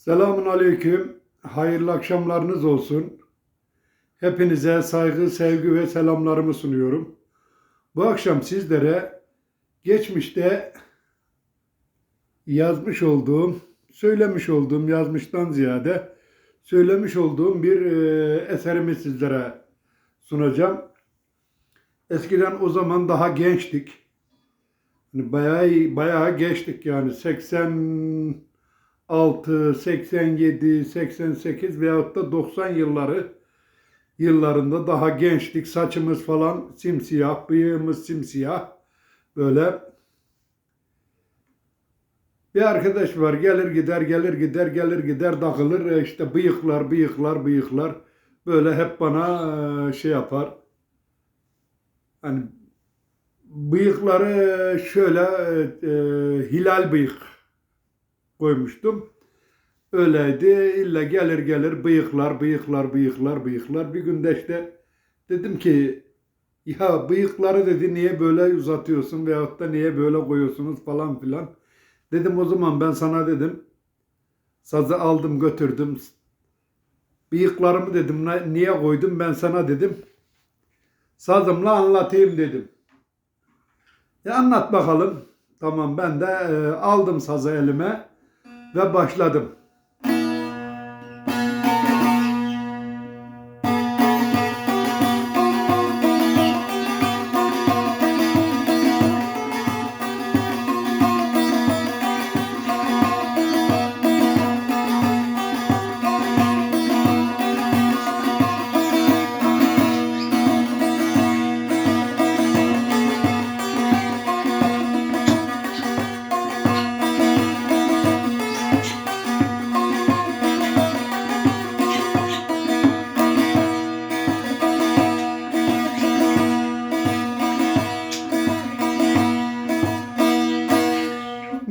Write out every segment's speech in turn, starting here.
Selamun Aleyküm. Hayırlı akşamlarınız olsun. Hepinize saygı, sevgi ve selamlarımı sunuyorum. Bu akşam sizlere geçmişte yazmış olduğum, söylemiş olduğum, yazmıştan ziyade söylemiş olduğum bir e, eserimi sizlere sunacağım. Eskiden o zaman daha gençtik. Hani bayağı bayağı geçtik yani 86, 87, 88 veyahut da 90 yılları yıllarında daha gençtik. Saçımız falan simsiyah, bıyığımız simsiyah. Böyle bir arkadaş var gelir gider gelir gider gelir gider dağılır E işte bıyıklar bıyıklar bıyıklar böyle hep bana e, şey yapar. Hani bıyıkları şöyle e, hilal bıyık koymuştum. Öyleydi. İlla gelir gelir bıyıklar, bıyıklar, bıyıklar, bıyıklar. Bir günde işte dedim ki ya bıyıkları dedi niye böyle uzatıyorsun veyahut da niye böyle koyuyorsunuz falan filan. Dedim o zaman ben sana dedim sazı aldım götürdüm. Bıyıklarımı dedim "ne- niye koydum ben sana dedim. Sazımla anlatayım dedim. Ya anlat bakalım. Tamam ben de e, aldım sazı elime ve başladım.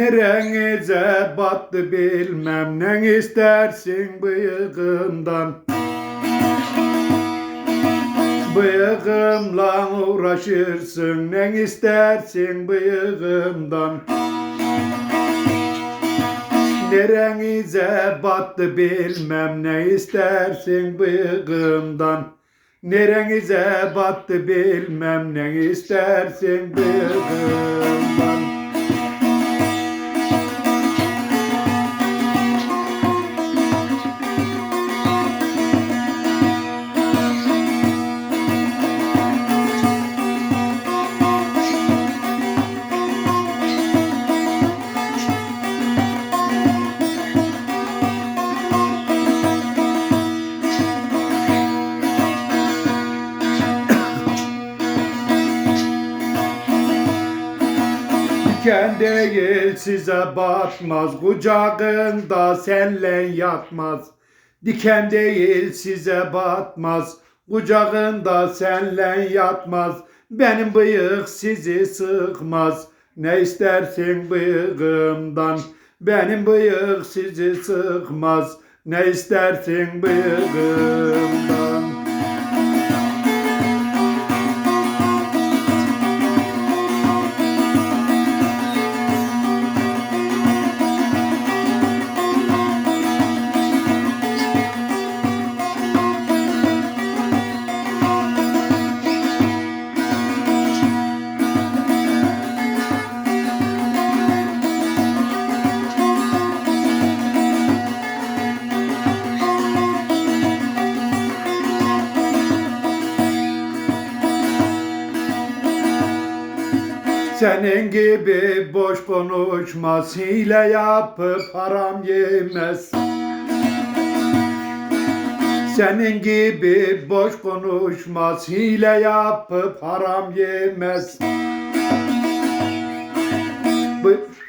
Nerenize battı bilmem ne istersin bıyığımdan? Bıyığımla uğraşırsın ne istersin bıyığımdan? Nerenize battı bilmem ne istersin bıyığımdan? Nerenize battı bilmem ne istersin bıyığımdan Diken değil size batmaz, kucağında senle yatmaz. Diken değil size batmaz, kucağında senle yatmaz. Benim bıyık sizi sıkmaz, ne istersin bıyığımdan. Benim bıyık sizi sıkmaz, ne istersin bıyığımdan. Senin gibi boş konuşmaz, hile yapıp haram yemez. Senin gibi boş konuşmaz, hile yapıp haram yemez.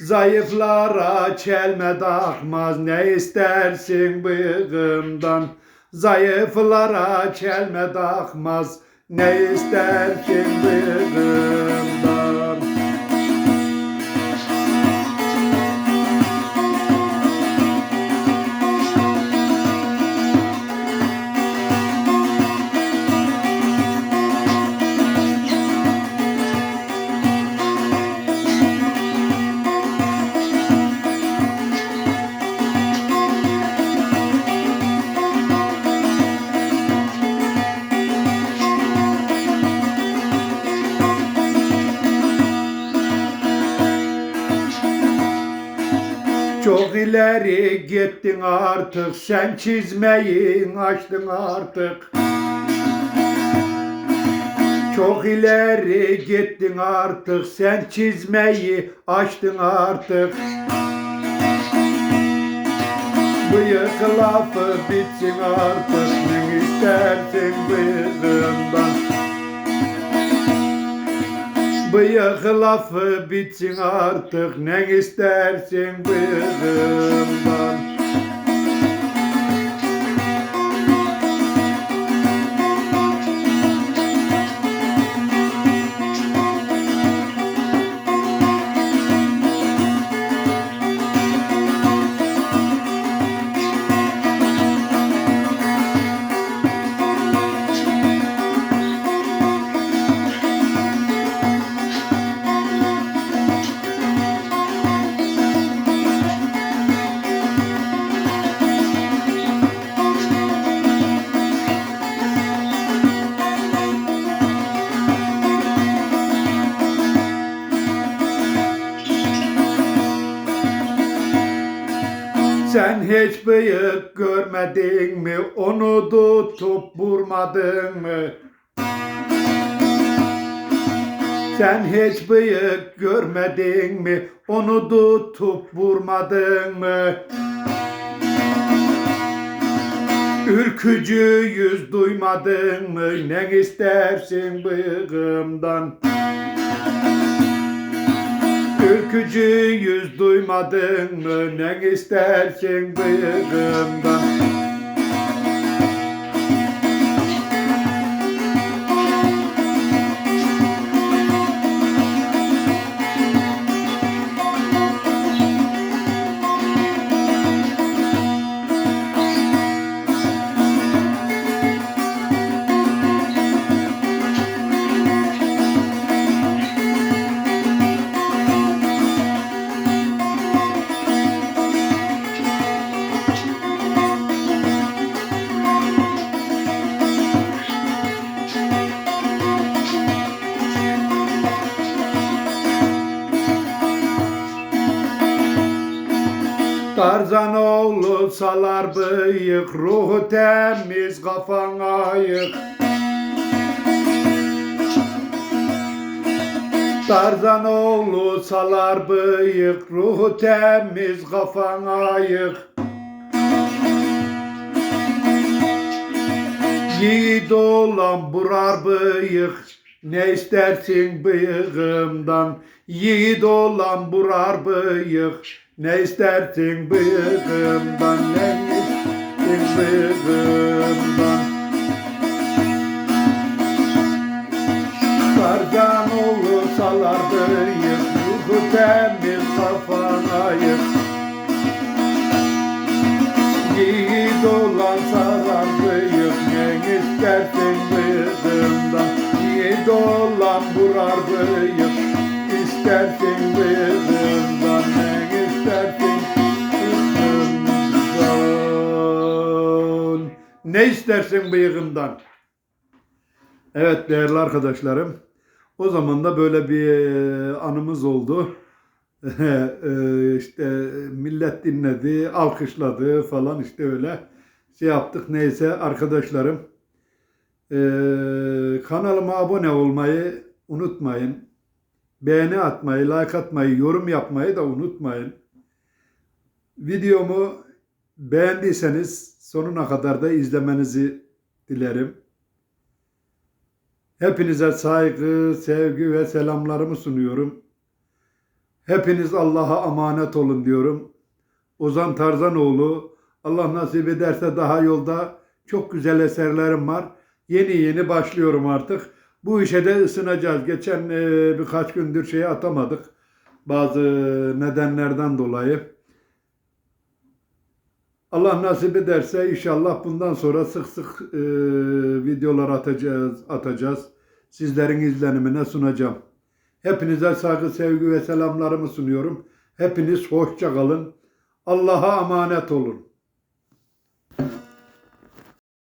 Zayıflara çelme takmaz, ne istersin bıyığımdan. Zayıflara çelme takmaz, ne istersin bıyığımdan. Çok ileri gittin artık sen çizmeyi açtın artık. Çok ileri gittin artık sen çizmeyi açtın artık. Bıyık lafı bitsin artık ne istersin bıyığından Bıyık lafı bitsin artık. Ne istersin bıyığımdan hiç bıyık görmedin mi? Onu tutup vurmadın mı? Sen hiç bıyık görmedin mi? Onu tutup vurmadın mı? Ülkücü yüz duymadın mı? Ne istersin bıyığımdan? Ülkücü yüz duymadın mı? Ne istersin bıyığımdan? Tarzan oğlu salar bıyık Ruhu temiz kafan ayık Tarzan oğlu salar bıyık Ruhu temiz kafan ayık Yiğit olan burar bıyık Ne istersin bıyığımdan? Yiğit olan burar bıyık Ne istersin bıyığımdan Ne istersin bıyığımdan Sardan oğlu salar bıyık Ruhu temiz kafan ayık Yiğit olan sarar bıyık Ne istersin bıyığımdan? Yiğit olan burar bıyık İstersin bıyığımdan Ne istersin bıyığımdan Evet değerli arkadaşlarım o zaman da böyle bir e, anımız oldu. E, işte millet dinledi, alkışladı falan işte öyle şey yaptık. Neyse arkadaşlarım e, kanalıma abone olmayı unutmayın. Beğeni atmayı, like atmayı, yorum yapmayı da unutmayın. Videomu beğendiyseniz sonuna kadar da izlemenizi dilerim. Hepinize saygı, sevgi ve selamlarımı sunuyorum. Hepiniz Allah'a emanet olun diyorum. Ozan Tarzanoğlu, Allah nasip ederse daha yolda çok güzel eserlerim var. Yeni yeni başlıyorum artık. Bu işe de ısınacağız. Geçen e, birkaç gündür şeyi atamadık. Bazı nedenlerden dolayı. Allah nasip ederse inşallah bundan sonra sık sık e, videolar atacağız, atacağız. Sizlerin izlenimine sunacağım. Hepinize saygı, sevgi ve selamlarımı sunuyorum. Hepiniz hoşça kalın. Allah'a emanet olun.